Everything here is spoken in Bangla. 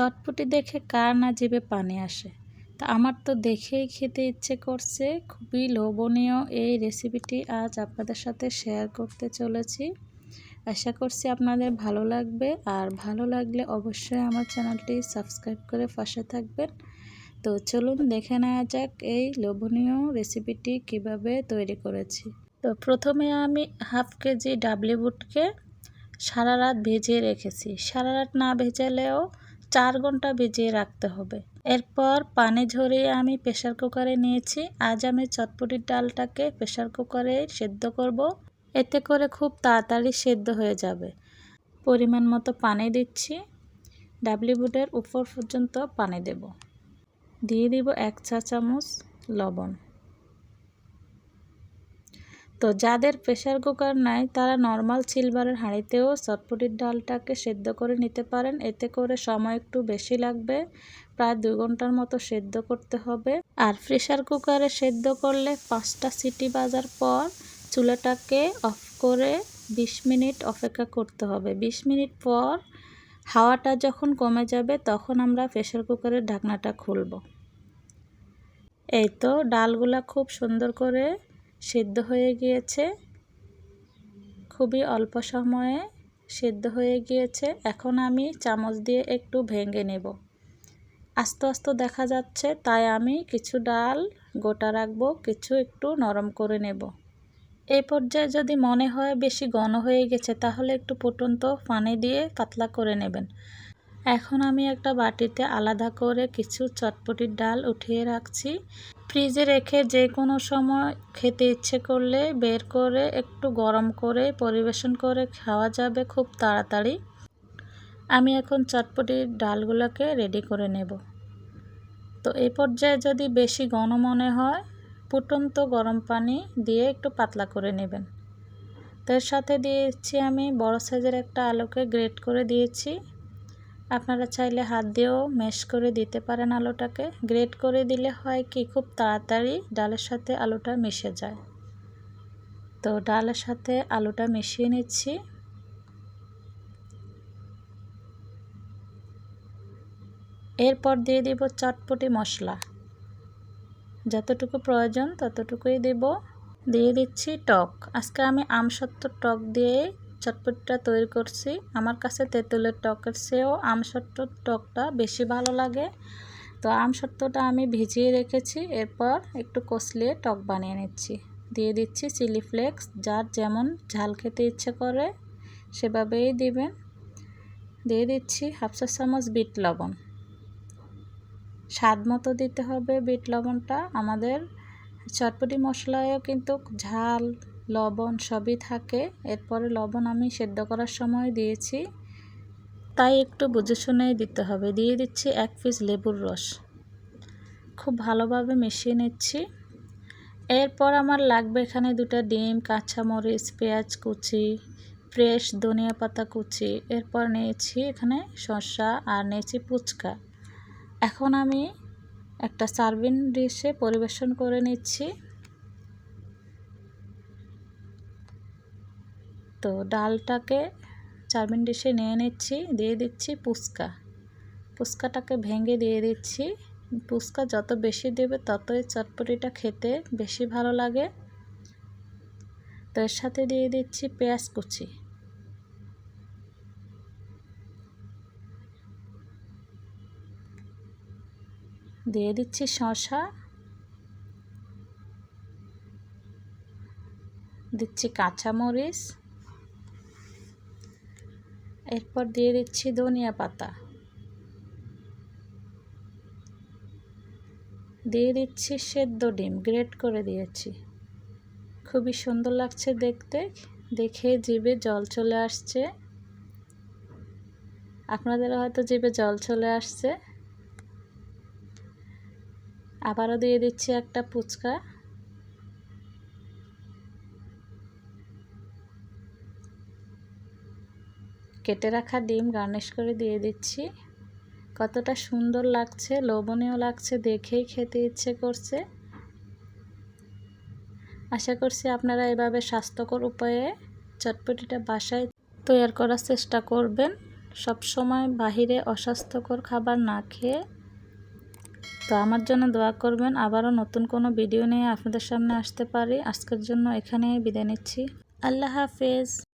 চটপটি দেখে কার না জিভে পানি আসে। তা আমার তো দেখেই খেতে ইচ্ছে করছে, খুবই লোভনীয় এই রেসিপিটি আজ আপনাদের সাথে শেয়ার করতে চলেছি। আশা করছি আপনাদের ভালো লাগবে, আর ভালো লাগলে অবশ্যই আমার চ্যানেলটি সাবস্ক্রাইব করে পাশে থাকবেন। তো চলুন দেখে নেওয়া যাক এই লোভনীয় রেসিপিটি কীভাবে তৈরি করেছি। তো প্রথমে আমি হাফ কেজি ডাবলি বুটকে সারা রাত ভিজিয়ে রেখেছি। সারা রাত না ভেজালেও চার ঘণ্টা ভিজিয়ে রাখতে হবে। এরপর পানি ঝরিয়ে আমি প্রেশার কুকারে নিয়েছি। আজ আমি চটপটির ডালটাকে প্রেশার কুকারে সেদ্ধ করব। এতে করে খুব তাড়াতাড়ি সেদ্ধ হয়ে যাবে। পরিমাণ মতো পানি দিচ্ছি। ডাবলি বুটের উপর পর্যন্ত পানি দেব। দিয়ে দিব এক চা চামচ লবণ। তো যাদের প্রেশার কুকার নাই, তারা নর্মাল সিলভারের হাঁড়িতেও চটপটির ডালটাকে সেদ্ধ করে নিতে পারেন। এতে করে সময় একটু বেশি লাগবে। প্রায় দুই ঘণ্টার মতো সেদ্ধ করতে হবে। আর প্রেশার কুকারে সেদ্ধ করলে পাঁচটা সিটি বাজার পর চুলাটাকে অফ করে ২০ মিনিট অপেক্ষা করতে হবে। ২০ মিনিট পর হাওয়াটা যখন কমে যাবে, তখন আমরা প্রেশার কুকারের ঢাকনাটা খুলব। এই তো ডালগুলা খুব সুন্দর করে সেদ্ধ হয়ে গিয়েছে। খুবই অল্প সময়ে সেদ্ধ হয়ে গিয়েছে। এখন আমি চামচ দিয়ে একটু ভেঙে নেব। আস্তে আস্তে দেখা যাচ্ছে, তাই আমি কিছু ডাল গোটা রাখব, কিছু একটু নরম করে নেব। এই পর্যায়ে যদি মনে হয় বেশি ঘন হয়ে গেছে, তাহলে একটু ফুটন্ত পানি দিয়ে পাতলা করে নেবেন। এখন আমি একটা বাটিতে আলাদা করে কিছু চটপটির ডাল উঠিয়ে রাখছি। ফ্রিজে রেখে যে কোনো সময় খেতে ইচ্ছে করলে বের করে একটু গরম করে পরিবেশন করে খাওয়া যাবে খুব তাড়াতাড়ি। আমি এখন চটপটির ডালগুলোকে রেডি করে নেব। তো এই পর্যায়ে যদি বেশি ঘন মনে হয়, ফুটন্ত গরম পানি দিয়ে একটু পাতলা করে নেবেন। তো সাথে দিয়েছি আমি বড় সাইজের একটা আলুকে গ্রেট করে দিয়েছি। আপনারা চাইলে হাত দিয়েও ম্যাশ করে দিতে পারেন আলুটাকে। গ্রেট করে দিলে হয় কি, খুব তাড়াতাড়ি ডালের সাথে আলুটা মিশে যায়। তো ডালের সাথে আলুটা মিশিয়ে নিচ্ছি। এরপর দিয়ে দিব চটপটি মশলা। যতটুকু প্রয়োজন ততটুকুই দেব। দিয়ে দিচ্ছি টক। আজকে আমি আমসত্ত্ব টক দিয়ে চটপটিটা তৈরি করছি। আমার কাছে তেঁতুলের টকের চেয়েও আমসত্ত্বর টকটা বেশি ভালো লাগে। তো আমসত্ত্বটা আমি ভিজিয়ে রেখেছি, এরপর একটু কষলিয়ে টক বানিয়ে নিচ্ছি। দিয়ে দিচ্ছি চিলি ফ্লেক্স, যার যেমন ঝাল খেতে ইচ্ছে করে সেভাবেই দিবেন। দিয়ে দিচ্ছি হাফ চা চামচ বিট লবণ। স্বাদ মতো দিতে হবে বিট লবণটা। আমাদের চটপটি মশলায়ও কিন্তু ঝাল লবণ সবই থাকে। এরপরে লবণ আমি সেদ্ধ করার সময় দিয়েছি। তাই একটু বুঝে শুনেই দিতে হবে। দিয়ে দিচ্ছি এক পিস লেবুর রস। খুব ভালোভাবে মিশিয়ে নিচ্ছি। এরপর আমার লাগবে এখানে দুটা ডিম, কাঁচামরিচ, পেঁয়াজ কুচি, ফ্রেশ ধনিয়া পাতা কুচি। এরপর নিয়েছি এখানে শসা আর নিয়েছি পুচকা এখন আমি একটা সার্ভিং ডিশে পরিবেশন করে নিচ্ছি। তো ডালটাকে চারমিন ডিশে নিয়ে নিচ্ছি, দিয়ে দিচ্ছি পুচকা পুচকাটাকে ভেঙে দিয়ে দিচ্ছি। পুচকা যত বেশি দেবে ততই চটপটিটা খেতে বেশি ভালো লাগে। তো এর সাথে দিয়ে দিচ্ছি পেঁয়াজ কুচি। দিয়ে দিচ্ছি শসা। দিচ্ছি কাঁচামরিচ। এরপর দিয়ে দিচ্ছি ধনিয়া পাতা। দিয়ে দিচ্ছি সেদ্ধ ডিম, গ্রেট করে দিয়েছি। খুবই সুন্দর লাগছে দেখতে, দেখে জিভে জল চলে আসছে। আপনাদের হয়তো জিভে জল চলে আসছে। আবারও দিয়ে দিচ্ছি একটা ফুচকা কেটে রাখা ডিম গার্নিশ করে দিয়ে দিচ্ছি। কতটা সুন্দর লাগছে, লোভনীয় লাগছে, দেখেই খেতে ইচ্ছে করছে। আশা করছি আপনারা এভাবে স্বাস্থ্যকর উপায়ে চটপটিটা বাসায় তৈরি করার চেষ্টা করবেন। সবসময় বাহিরে অস্বাস্থ্যকর খাবার না খেয়ে। তো আমার জন্য দোয়া করবেন, আবারও নতুন কোনো ভিডিও নিয়ে আপনাদের সামনে আসতে পারি। আজকের জন্য এখানেই বিদায় নিচ্ছি। আল্লাহ হাফেজ।